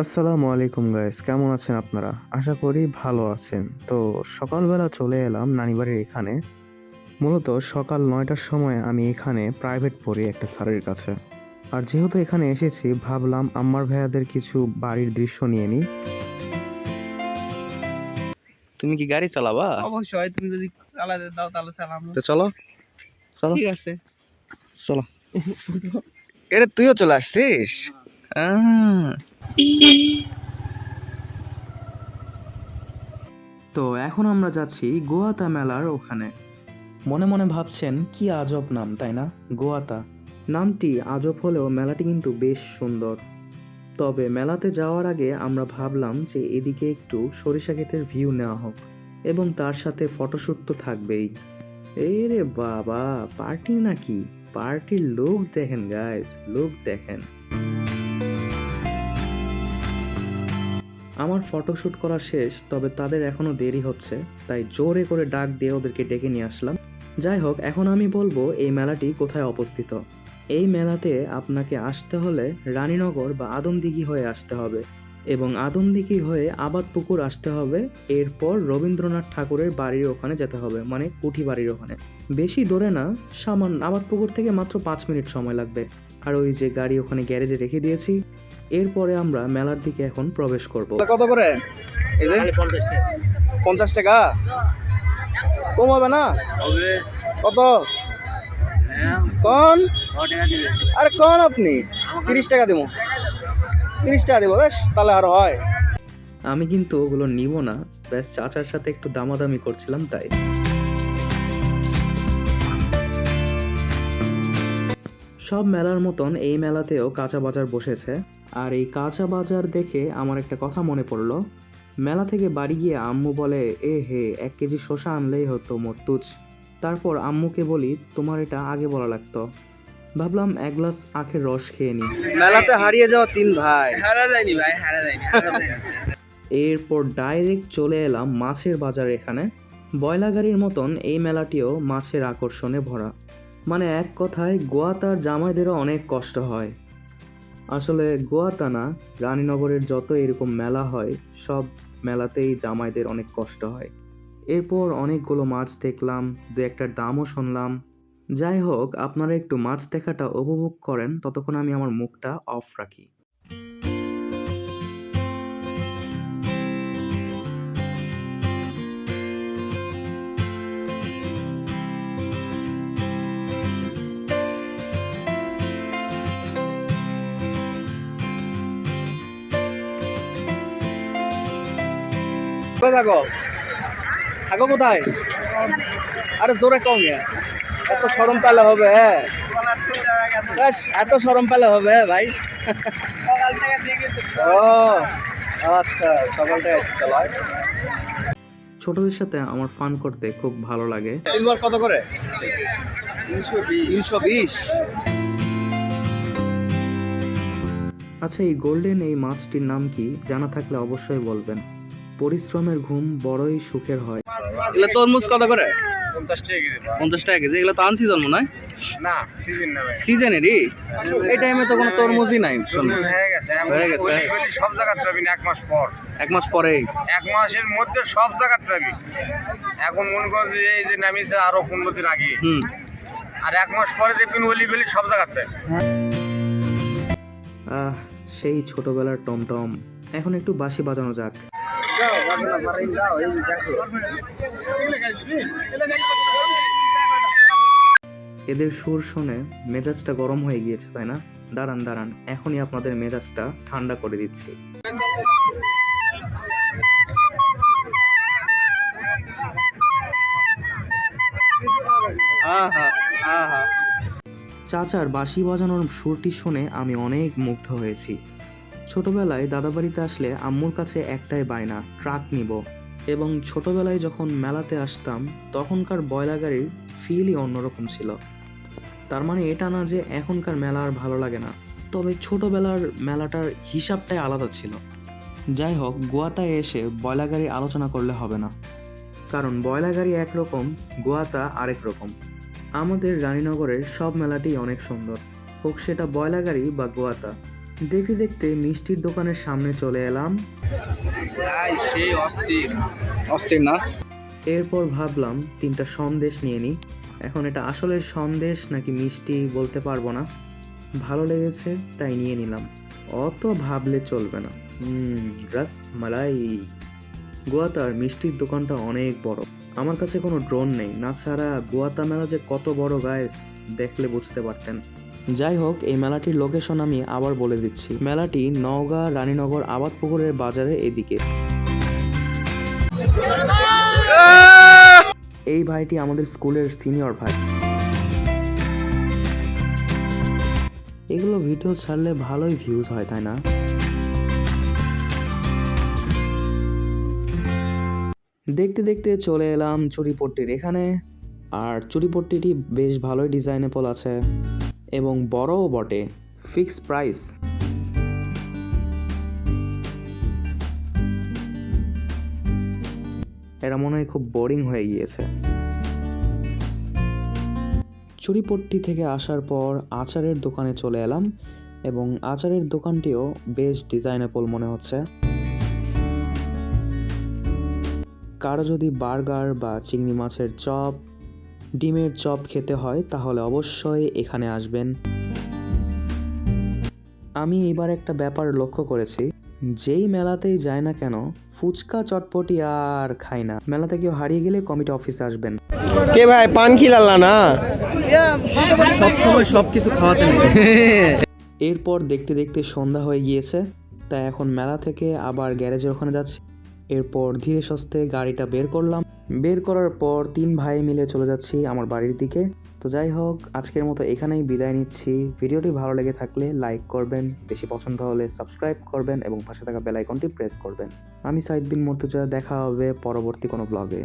আসসালামু আলাইকুম গাইস কেমন আছেন আপনারা? আশা করি ভালো আছেন। তো সকালবেলা চলে এলাম নানিবাড়ির এখানে। মূলত সকাল নয়টার সময় আমি এখানে প্রাইভেট পড়ি একটা স্যারের কাছে। আর যেহেতু এখানে এসেছি ভাবলাম আমার ভাইয়াদের কিছু বাড়ির দৃশ্য নিয়ে নিই। তুমি কি গাড়ি চালাবা? অবশ্যই তুমি যদি চালাতে দাও তাহলে চালাম তো চলো চলো। ঠিক আছে। চলো। এরে তুইও চলে আসছিস? আহ। তো এখন আমরা যাচ্ছি গোয়াতা মেলার ওখানে। মনে মনে ভাবছেন, কি আজব নাম, তাই না? গোয়াতা। নামটি আজব হলেও মেলাটি কিন্তু বেশ সুন্দর। তবে মেলাতে যাওয়ার আগে আমরা ভাবলাম যে এদিকে একটু সরিষা ক্ষেতের ভিউ নেওয়া হোক, এবং তার সাথে ফটোশ্যুট তো থাকবেই। এই রে বাবা পার্টি নাকি? পার্টির লোক দেখেন গাইস লোক দেখেন। আমার ফটোশ্যুট করা শেষ, তবে তাদের এখনও দেরি হচ্ছে, তাই জোরে করে ডাক দিয়ে ওদেরকে ডেকে নিয়ে আসলাম। যাই হোক, এখন আমি বলব এই মেলাটি কোথায় অবস্থিত। এই মেলাতে আপনাকে আসতে হলে রানীনগর বা আদমদিঘি হয়ে আসতে হবে। এবং আদম আদমদিঘি হয়ে আবাদপুকুর আসতে হবে। এরপর রবীন্দ্রনাথ ঠাকুরের বাড়ির ওখানে যেতে হবে মানে কুঠি বাড়ির ওখানে। বেশি দূরে না সামান্য আবাদপুকুর থেকে মাত্র পাঁচ মিনিট সময় লাগবে। আর ওই যে গাড়ি ওখানে গ্যারেজে রেখে দিয়েছি। এরপরে আমরা মেলার দিকে এখন প্রবেশ করব। কত করে? এই যে? পঞ্চাশ টাকা। কম হবে না? কত? কোন? আরে কোন আপনি? তিরিশ টাকা দিব। তিরিশ টাকা দিব, বেশ, তাহলে আর হয়। আমি কিন্তু ওগুলো নিব না। ব্যাস চাচার সাথে একটু দামাদামি করছিলাম, তাই। সব মেলার মতন এই মেলাতেও কাঁচা বাজার বসেছে। আর এই কাঁচা বাজার দেখে আমার একটা কথা মনে পড়ল। মেলা থেকে বাড়ি গিয়ে আম্মু বলে, এ হে, এক কেজি শসা আনলেই হতো মর্তুজ তারপর আম্মুকে বলি, তোমার এটা আগে বলা লাগতো। ভাবলাম এক গ্লাস আখের রস খেয়ে নিই। মেলাতে হারিয়ে যাওয়া তিন ভাই। হারা যায়নি ভাই হারা যায়নি এরপর ডাইরেক্ট চলে এলাম মাছের বাজার এখানে। বয়লা গাড়ির মতন এই মেলাটিও মাছের আকর্ষণে ভরা। মানে এক কথায় গোয়াতার জামাইদেরও অনেক কষ্ট হয়। আসলে গোয়াতা না রানীনগরের যত এরকম মেলা হয় সব মেলাতেই জামাইদের অনেক কষ্ট হয়। এরপর অনেকগুলো মাছ দেখলাম দু একটার দামও শুনলাম। যাই হোক, আপনারা একটু মাছ দেখাটা উপভোগ করেন। ততক্ষণ আমি আমার মুখটা অফ রাখি। থাকো? থাকো কোথায়? আরে জোরে কম। এত সরম পেলে হবে ব্যাস, এত সরম পেলে হবে ভাই। ও আচ্ছা সকাল থেকে চলো ছোটদের সাথে আমার ফান করতে খুব ভালো লাগে। সিলভার কত করে? তিনশো তিনশো বিশ। আচ্ছা এই গোল্ডেন এই মাছটির নাম কি? জানা থাকলে অবশ্যই বলবেন। পরিশ্রমের ঘুম বড়ই সুখের হয়। এগুলো তরমুজ কত করে? পঞ্চাশ টাকা কেজি। এগুলো তো আনসিজন মনে হয়? না সিজন না ভাই। সিজনেরই এই টাইমে তো কোনো তরমুজই নাই শোনো। হয়ে গেছে হয়ে গেছে। সব জায়গায় পাবি এক মাস পর। এক মাস পরে এক মাসের মধ্যে সব জায়গায় পাবি এখন মনে কর যে এই যে নামিছে আরও পনেরো দিন আগে। হুম। আর এক মাস পরে দেখবেন অলি গলি সব জায়গায় পাবি আহ সেই ছোটবেলার টমটম। এখন একটু বাঁশি বাজানো যাক। এদের সুর শুনে মেজাজটা গরম হয়ে গিয়েছে তাই না? দাঁড়ান দাঁড়ান এখনই আপনাদের মেজাজটা ঠান্ডা করে দিচ্ছি। চাচার বাঁশি বাজানোর সুরটি শুনে আমি অনেক মুগ্ধ হয়েছি। ছোটবেলায় দাদাবাড়িতে আসলে আম্মুর কাছে একটাই বায়না, ট্রাক নিব। এবং ছোটবেলায় যখন মেলাতে আসতাম, তখনকার বয়লা গাড়ির ফিলই অন্যরকম ছিল। তার মানে এটা না যে এখনকার মেলা আর ভালো লাগে না। তবে ছোটবেলার মেলাটার হিসাবটাই আলাদা ছিল। যাই হোক, গোয়াতায় এসে বয়লা গাড়ি আলোচনা করলে হবে না। কারণ বয়লা গাড়ি একরকম, গোয়াতা আরেক রকম। আমাদের রানীনগরের সব মেলাটি অনেক সুন্দর। হোক সেটা বয়লা গাড়ি বা গোয়াতা। দেখতে দেখতে মিষ্টির দোকানের সামনে চলে এলাম। সেই অস্থির। অস্থির না? এরপর ভাবলাম তিনটা সন্দেশ নিয়ে নিই। এখন এটা আসলে সন্দেশ নাকি মিষ্টি বলতে পারব না। ভালো লেগেছে তাই নিয়ে নিলাম। অত ভাবলে চলবে না। রস মালাই গোয়াতার মিষ্টির দোকানটা অনেক বড়। আমার কাছে কোনো ড্রোন নেই। না ছাড়া গোয়াতা মেলা যে কত বড় গায়েস দেখলে বুঝতে পারতেন। যাই হোক, এই মেলাটির লোকেশন আমি আবার বলে দিচ্ছি। মেলাটি নওগাঁ, রানীনগর, আবাদপুকুরের বাজারে এদিকে। এই ভাইটি আমাদের স্কুলের সিনিয়র ভাই। এগুলো ভিডিও ছাড়লে ভালোই ভিউজ হয়, তাই না? দেখতে দেখতে চলে এলাম চুরিপট্টির এখানে। আর চুরিপট্টিটি বেশ ভালোই ডিজাইনেবল আছে এবং বড়ও বটে ফিক্স প্রাইস। এরা মনে হয় খুব বোরিং হয়ে গিয়েছে। চুরিপট্টি থেকে আসার পর আচারের দোকানে চলে এলাম এবং আচারের দোকানটিও বেশ ডিজাইনেবল মনে হচ্ছে। কারও যদি বার্গার বা চিংড়ি মাছের চপ ডিমের চপ খেতে হয় তাহলে অবশ্যই এখানে আসবেন। আমি এবার একটা ব্যাপার লক্ষ্য করেছি যেই মেলাতেই যায় না কেন ফুচকা চটপটি আর খাই না। মেলাতে কেউ হারিয়ে গেলে কমিটি অফিসে আসবেন। কে ভাই পান খিলাল্লা না? সব সময় সব কিছু খাওয়াতে নেই। এরপর দেখতে দেখতে সন্ধ্যা হয়ে গিয়েছে তাই এখন মেলা থেকে আবার গ্যারেজের ওখানে যাচ্ছি। এরপর ধীরে সস্তে গাড়িটা বের করলাম। বের করার পর তিন ভাই মিলে চলে যাচ্ছি আমার বাড়ির দিকে। তো যাই হোক, আজকের মতো এখানেই বিদায় নিচ্ছি। ভিডিওটি ভালো লেগে থাকলে লাইক করবেন, বেশি পছন্দ হলে সাবস্ক্রাইব করবেন এবং পাশে থাকা বেল আইকনটি প্রেস করবেন। আমি সাইদ বিন মর্তুজা, দেখা হবে পরবর্তী কোনো ব্লগে